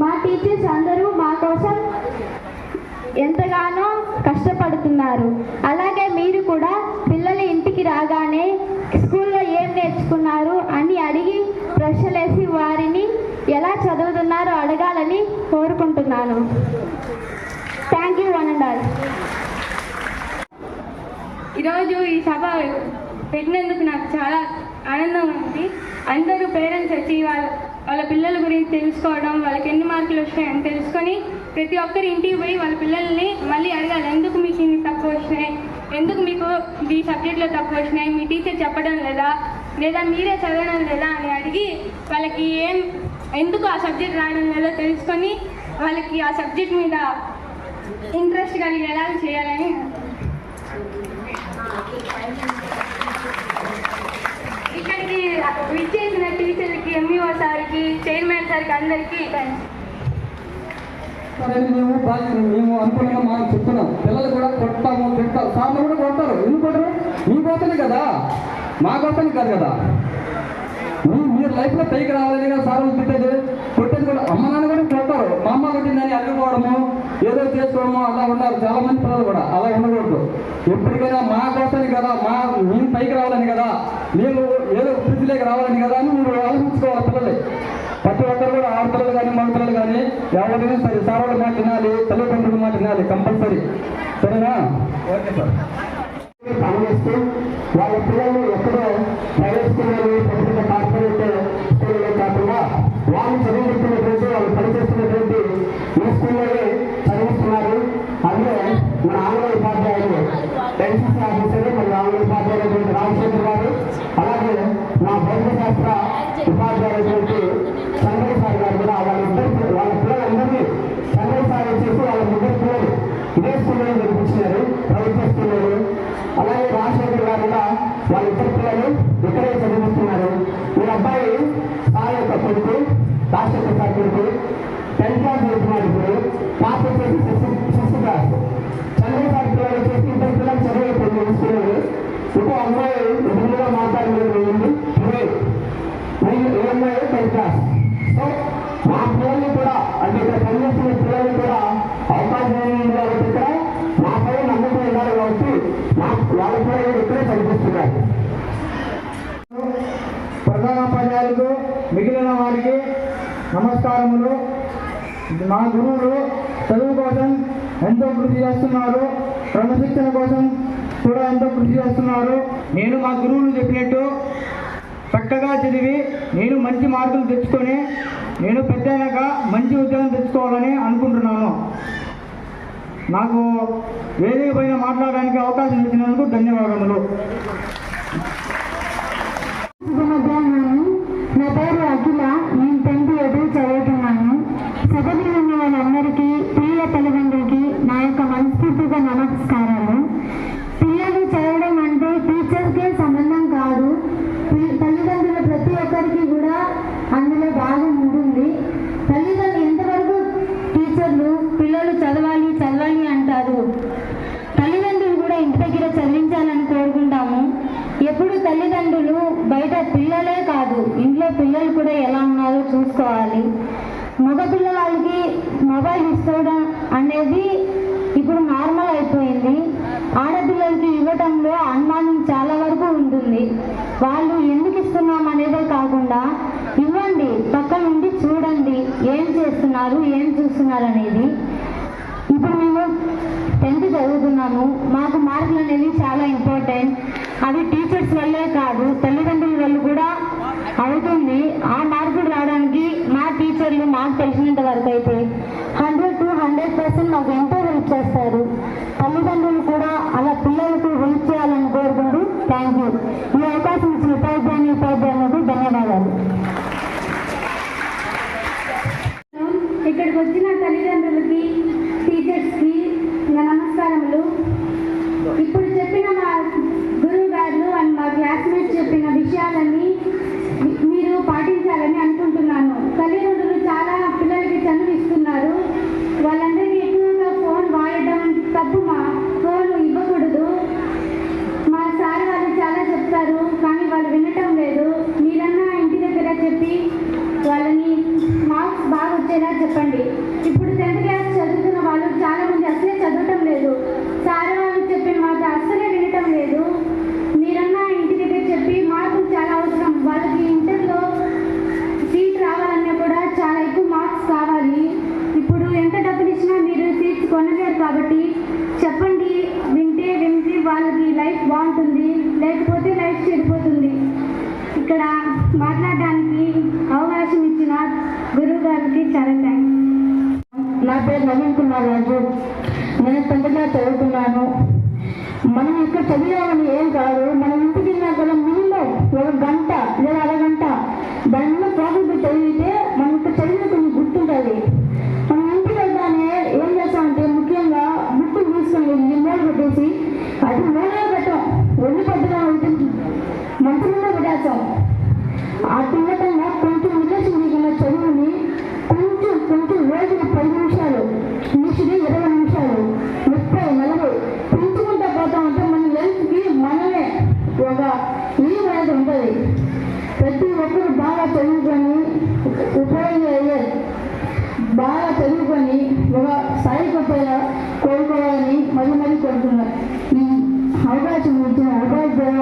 మా టీచర్స్ అందరూ మా కోసం ఎంతగానో కష్టపడుతున్నారు. అలాగే మీరు కూడా పిల్లలు ఇంటికి రాగానే స్కూల్లో ఏం నేర్చుకున్నారు అని అడిగి ప్రశ్నలేసి వారిని ఎలా చదువుతున్నారో అడగాలని కోరుకుంటున్నాను. Thank you one and all. ఈరోజు ఈ సభ పెట్టినందుకు నాకు చాలా ఆనందం ఉంది. అందరూ పేరెంట్స్ వచ్చి వాళ్ళ వాళ్ళ పిల్లల గురించి తెలుసుకోవడం వాళ్ళకి ఎన్ని మార్కులు వచ్చాయని తెలుసుకొని ప్రతి ఒక్కరి ఇంటికి పోయి వాళ్ళ పిల్లల్ని మళ్ళీ అడగాలి ఎందుకు మీకు ఇన్ని తక్కువ వచ్చినాయి ఎందుకు మీకు ఈ సబ్జెక్ట్లో తక్కువ వచ్చినాయి మీ టీచర్ చెప్పడం లేదా? లేదా మీరే చదవడం లేదా? అని అడిగి వాళ్ళకి ఏం ఎందుకు ఆ సబ్జెక్ట్ రావడం లేదో తెలుసుకొని వాళ్ళకి ఆ సబ్జెక్ట్ మీద ఇంట్రెస్ట్ కలిగేలా చేయాలని చైర్మన్ సార్కి అందరికీ థ్యాంక్స్ మేము బాధ్యత మేము అనుకున్నాం మాకు చెప్తున్నాం. పిల్లలు కూడా కొట్టాము తింటాం సార్లు కూడా కొడతారు. ఎందుకు కొట్టరు? మీకోసమే కదా. మా కోసమే కాదు కదా. మీరు లైఫ్లో పైకి రావాలని కదా సార్లు తిట్టేది. కొట్టేది కూడా అమ్మ నాన్న కూడా కొడతారు. మా అమ్మ కొట్టిందని అడ్డుకోవడము ఏదో చేసుకోవడము అలా ఉన్నారు చాలా మంది పిల్లలు కూడా అలా ఉండకూడదు. ఎప్పటికైనా మా కోసమే కదా. మా మేము పైకి రావాలని కదా. మేము ఏదో వృద్ధిలోకి రావాలని కదా అని మీరు ఆలోచించుకోవాలి పిల్లలు ప్రతి ఒక్కరు కూడా ఆడపిల్లలు కానీ మగ పిల్లలు కానీ ఎవరైనా సరే సార్ వాళ్ళ మాట వినాలి తల్లిదండ్రుల మాట వినాలి కంపల్సరీ. సరేనా? Okay sir. పనిచేస్తూ వాళ్ళ పిల్లలు ఎక్కడో ప్రైవేట్ స్కూల్లో పెద్ద కార్పొరేట్ స్కూల్లో కాకుండా వాళ్ళు చదువుతున్నటువంటి వాళ్ళు పనిచేస్తున్నటువంటి ఈ స్కూల్లోనే మిగిలిన వారికి నమస్కారములు. మా గురువులు చదువు కోసం ఎంతో కృషి చేస్తున్నారు. క్రమశిక్షణ కోసం కూడా ఎంతో కృషి చేస్తున్నారు. నేను మా గురువులు చెప్పినట్టు చక్కగా చదివి నేను మంచి మార్కులు తెచ్చుకొని నేను పెద్దయినాక మంచి ఉద్యోగం తెచ్చుకోవాలని అనుకుంటున్నాను. నాకు వేదిక పైన మాట్లాడడానికి అవకాశం ఇచ్చినందుకు ధన్యవాదములు. పిల్లలు చదవాలి చదవాలి అంటారు. తల్లిదండ్రులు కూడా ఇంటి దగ్గర చదివించాలని కోరుకుంటాము. ఎప్పుడు తల్లిదండ్రులు బయట పిల్లలే కాదు ఇంట్లో పిల్లలు కూడా ఎలా ఉన్నారో చూసుకోవాలి. మగ పిల్లవాళ్ళకి మొబైల్ ఇస్తడం అనేది ఇప్పుడు నార్మల్ అయిపోయింది. ఆడపిల్లలకి ఇవ్వటంలో అనుమానం చాలా వరకు ఉంటుంది. వాళ్ళు ఎందుకు ఇస్తున్నాం అనేదే కాకుండా ఇవ్వండి పక్క నుండి చూడండి ఏం చేస్తున్నారు ఏం చూస్తున్నారు అనేది. ఇప్పుడు మేము టెన్త్ చదువుతున్నాము మాకు మార్కులు అనేవి చాలా ఇంపార్టెంట్ అవి టీచర్స్ వల్లే కాదు తల్లిదండ్రుల వల్ల కూడా అవుతుంది. ఆ మార్కులు రావడానికి మా టీచర్లు మాకు తెలిసినంత వరకు అయితే హండ్రెడ్ టు హండ్రెడ్ పర్సెంట్ మాకు ఎంతో హెల్ప్ చేస్తారు. తల్లిదండ్రులు కూడా అలా పిల్లలకు హెల్ప్ చేయాలని కోరుకుంటూ థ్యాంక్ యూ ఈ అవకాశం ఇచ్చిన ఉపాధ్యాయుని ఉపాధ్యాయులకు ధన్యవాదాలు ఇక్కడికి వచ్చిన తల్లిదండ్రులకి టీచర్స్కి నా నమస్కారములు ఇప్పుడు చెప్పిన మా గురువు గారు అండ్ మా క్లాస్మేట్స్ విషయాలని మీరు పాటించాలని అనుకుంటున్నాను. తల్లిదండ్రులు చాలా పిల్లలకి చదువు ఇస్తున్నారు. వాళ్ళందరికీ ఎక్కువగా ఫోన్ వాడడం తప్పు మా ఫోన్ ఇవ్వకూడదు. మా సార్ వాళ్ళు చాలా చెప్తారు కానీ వాళ్ళు వినటం లేదు. మీరన్నా ఇంటి దగ్గర చెప్పి వాళ్ళని మార్క్స్ బాగా వచ్చేలా చెప్పండి. చెప్పండి చెప్పండి వింటే వింటి వాళ్ళకి లైఫ్ బాగుంటుంది లేకపోతే లైఫ్ చెడిపోతుంది. ఇక్కడ మాట్లాడడానికి అవకాశం ఇచ్చిన గురువు గారికి చాలా థ్యాంక్స్ నా పేరు నవీన్ కుమార్ రాజు. నేను తొందరగా చదువుతున్నాను. మనం ఇక్కడ చదివామని ఏం కాదు. మనం ఇంటికి వెళ్ళినా కూడా మినిమం ఒక గంట లేదా అరగంట దాని మీద ప్రాబ్లం చదివితే మనకు చదివిన కొన్ని గుర్తుంటుంది చదువుకొని ఉపయోగం అయ్యే బాగా చదువుకొని ఒక స్థాయికి వచ్చేలా కోరుకోవాలని మరి మరి కోరుతున్నారు ఈ అవకాశం ఇచ్చిన ఉపాధ్యాయ